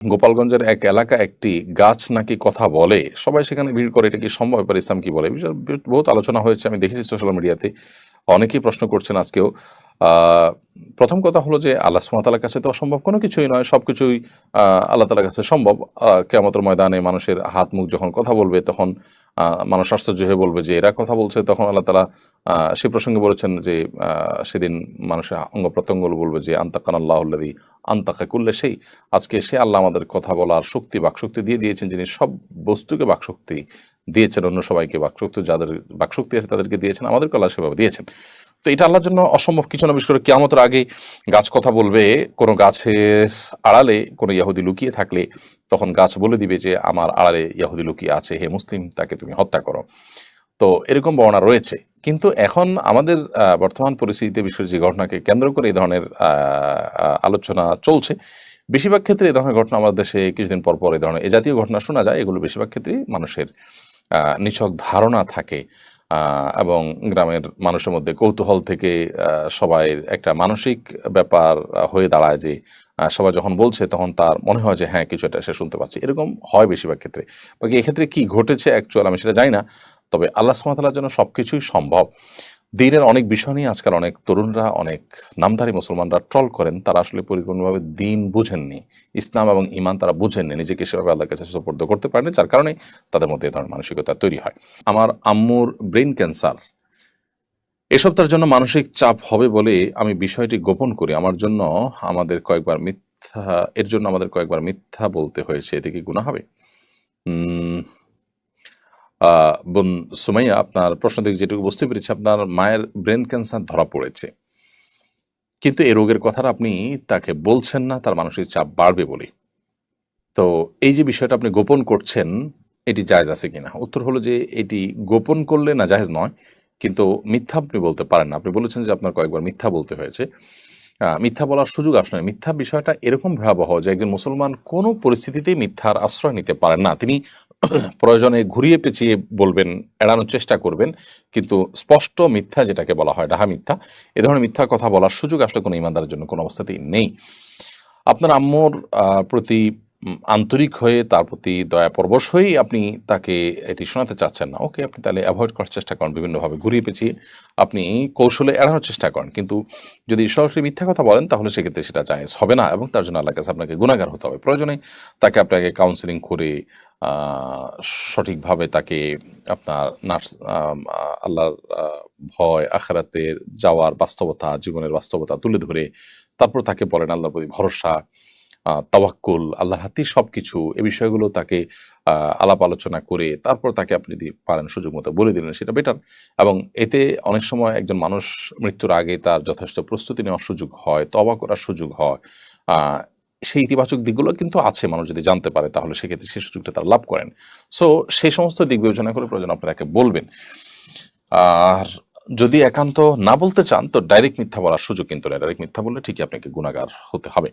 গোপালগঞ্জের এক এলাকা একটি গাছ নাকি কথা বলে? সবাই সেখানে ভিড় করে, এটা কি সম্ভব? ব্যাপার ইসলাম কি বলে? বহুত আলোচনা হয়েছে, আমি দেখেছি সোশ্যাল মিডিয়াতে অনেকেই প্রশ্ন করছেন আজকেও প্রথম কথা হলো যে আল্লাহ সুমাতালার কাছে তো অসম্ভব কোনো কিছুই নয় সব কিছুই আল্লাহ তালার কাছে সম্ভব। কেমতের ময়দানে মানুষের হাত, মুখ যখন কথা বলবে তখন মানুষ আশ্চর্য হয়ে বলবে যে এরা কথা বলছে। তখন আল্লাহ তালা সে প্রসঙ্গে বলেছেন যে সেদিন মানুষের অঙ্গ প্রত্যঙ্গ বলবে যে আন্তাকান আল্লাহল্লাদি আন্তাকা করলে সেই আজকে সে আল্লাহ আমাদের কথা বলার শক্তি, বাকশক্তি দিয়ে দিয়েছেন। যিনি সব বস্তুকে বাকশক্তি দিয়েছেন, অন্য সবাইকে বাকশক্তি, যাদের বাকশক্তি আছে তাদেরকে দিয়েছেন, আমাদেরকে আল্লাহ সেভাবে দিয়েছেন। তো এটা আল্লাহর জন্য অসম্ভব। কিছু না, বিশেষ করে কেয়ামতের আগে গাছ কথা বলবে, কোনো গাছের আড়ালে কোনো ইয়াহুদি লুকিয়ে থাকলে তখন গাছ বলে দিবে যে, আমার আড়ালে ইয়াহুদি লুকিয়ে আছে, হে মুসলিম, তাকে তুমি হত্যা করো। তো এরকম বর্ণনা রয়েছে। কিন্তু এখন আমাদের বর্তমান পরিস্থিতিতে বিশ্বের যে ঘটনাকে কেন্দ্র করে এই ধরনের আলোচনা চলছে, বেশিরভাগ ক্ষেত্রে এই ধরনের ঘটনা আমাদের দেশে কিছুদিন পর পর এই ধরনের এ জাতীয় ঘটনা শোনা যায়। এগুলো বেশিরভাগ ক্ষেত্রেই মানুষের নিছক ধারণা থাকে। এবং গ্রামের মানুষের মধ্যে কৌতূহল থেকে সবাই একটা মানসিক ব্যাপার হয়ে দাঁড়ায় যে সবাই যখন বলছে তখন তার মনে হয় যে হ্যাঁ কিছু একটা সে শুনতে পাচ্ছে। এরকম হয় বেশিরভাগ ক্ষেত্রে। বাকি এক্ষেত্রে কি ঘটেছে অ্যাকচুয়াল আমি সেটা জানি না, তবে আল্লাহ সুমাতালার জন্য সব কিছুই সম্ভব। দিনের অনেক বিষয় নিয়ে আজকাল অনেক তরুণরা, অনেক নামধারী মুসলমানরা ট্রল করেন। তারা আসলে পরিপূর্ণভাবে দিন বুঝেননি। ইসলাম এবং ইমান তারা বুঝেননি। নিজেকে সেভাবে আল্লাহ কাছে সুপর্দ করতে পারেনি যার কারণে তাদের মধ্যে এ ধরনের মানসিকতা তৈরি হয়। আমার আম্মুর ব্রেন ক্যান্সার এসব তার জন্য মানসিক চাপ হবে বলে আমি বিষয়টি গোপন করি। আমার জন্য আমাদের কয়েকবার মিথ্যা, এর জন্য আমাদের কয়েকবার মিথ্যা বলতে হয়েছে। এতে কি গুণা হবে? বোন সুমাইয়া, আপনার প্রশ্ন থেকে যেটুকু বুঝতে পেরেছি, আপনার মায়ের ব্রেন ক্যান্সার ধরা পড়েছে। কিন্তু এই রোগের কথাটা আপনি তাকে বলছেন না, তার মানসিক চাপ বাড়বে বলে। তো এই যে বিষয়টা আপনি গোপন করছেন, এটি জায়জ আছে কিনা? উত্তর হলো যে এটি গোপন করলে না জায়েজ নয়, কিন্তু মিথ্যা আপনি বলতে পারেন না। আপনি বলেছেন যে আপনার কয়েকবার মিথ্যা বলতে হয়েছে। মিথ্যা বলার সুযোগ আসলে মিথ্যা বিষয়টা এরকম ভয়াবহ যে একজন মুসলমান কোনো পরিস্থিতিতেই মিথ্যার আশ্রয় নিতে পারেন না। তিনি প্রয়োজনে ঘুরিয়ে পেঁচিয়ে বলবেন, এড়ানোর চেষ্টা করবেন, কিন্তু স্পষ্ট মিথ্যা যেটাকে বলা হয়, ডাহা মিথ্যা, এ ধরনের মিথ্যা কথা বলার সুযোগ আসলে কোনো ইমানদারের জন্য কোনো অবস্থাতেই নেই। আপনার আম্মুর প্রতি আন্তরিক হয়ে, তার প্রতি দয়া পরবশ হয়েই আপনি তাকে এটি শোনাতে চাচ্ছেন না। ওকে আপনি তাহলে অ্যাভয়েড করার চেষ্টা করেন, বিভিন্নভাবে ঘুরিয়ে পেঁচিয়ে আপনি কৌশলে এড়ানোর চেষ্টা করেন। কিন্তু যদি সরাসরি মিথ্যা কথা বলেন, তাহলে সেক্ষেত্রে সেটা জায়েজ হবে না এবং তার জন্য আল্লাহ কাছে আপনাকে গুণাগার হতে হবে। প্রয়োজনে তাকে আপনাকে কাউন্সিলিং করে সঠিকভাবে তাকে আপনার নার্স আল্লাহর ভয় আখারাতের যাওয়ার বাস্তবতা, জীবনের বাস্তবতা তুলে ধরে তারপর তাকে বলেন, আল্লাহর প্রতি ভরসা তাওয়াক্কুল, আল্লাহর হাতেই সব কিছু এই বিষয়গুলো তাকে আলাপ আলোচনা করে তারপর তাকে আপনি যদি পারেন সুযোগ মতো বলে দিলেন, সেটা বেটার এবং এতে অনেক সময় একজন মানুষ মৃত্যুর আগে তার যথেষ্ট প্রস্তুতি নেওয়ার সুযোগ হয় তবা করার সুযোগ হয় সেই ইতিবাচক দিকগুলো কিন্তু আছে, মানুষ যদি জানতে পারে, তাহলে সেক্ষেত্রে সেই সুযোগটা তারা লাভ করেন। সো সেই সমস্ত দিক বিবেচনা করে প্রয়োজন আপনি তাকে বলবেন। আর যদি একান্ত না বলতে চান, তো ডাইরেক্ট মিথ্যা বলার সুযোগ কিন্তু ডাইরেক্ট মিথ্যা বললে ঠিকই আপনাকে গুণাগার হতে হবে।